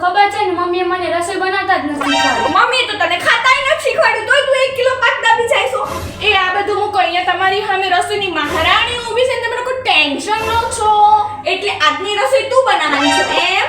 ખબર છે ને મમ્મીએ મને રસોઈ બનાવતા જ નથી શીખવાડ્યું તો તને ખાતાય નથી શીખવાડ્યું તોય એક કિલો પાક દાબી જાય એ આ બધું મૂકો તમારી સામે રસોઈની મહારાણી ઊભી છે ટેન્શન લો છો એટલે આજની રસોઈ તું બનાવવાની છે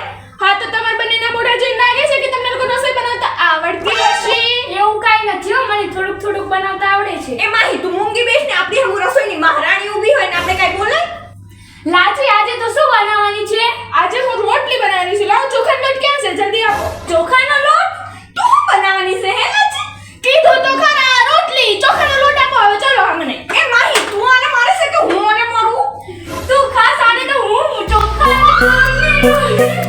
Woo!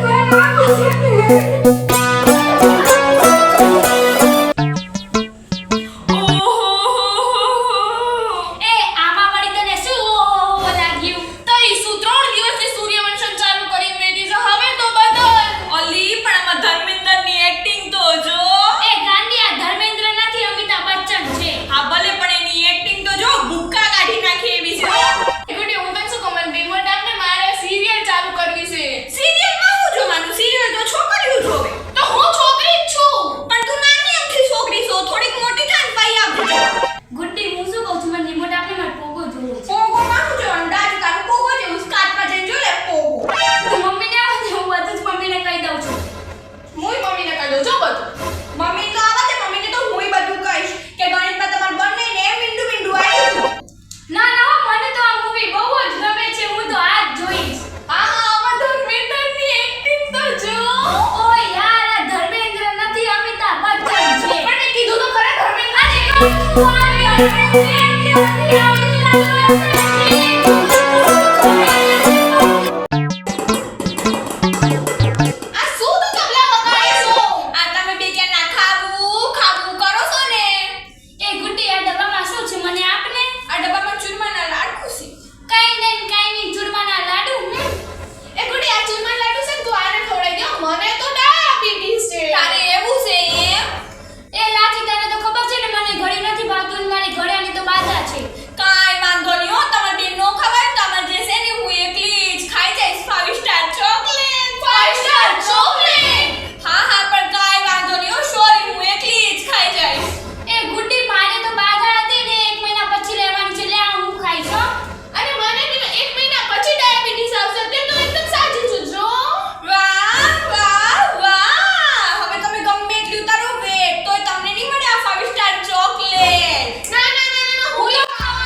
Why are you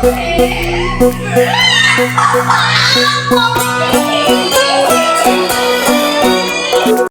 Mommy!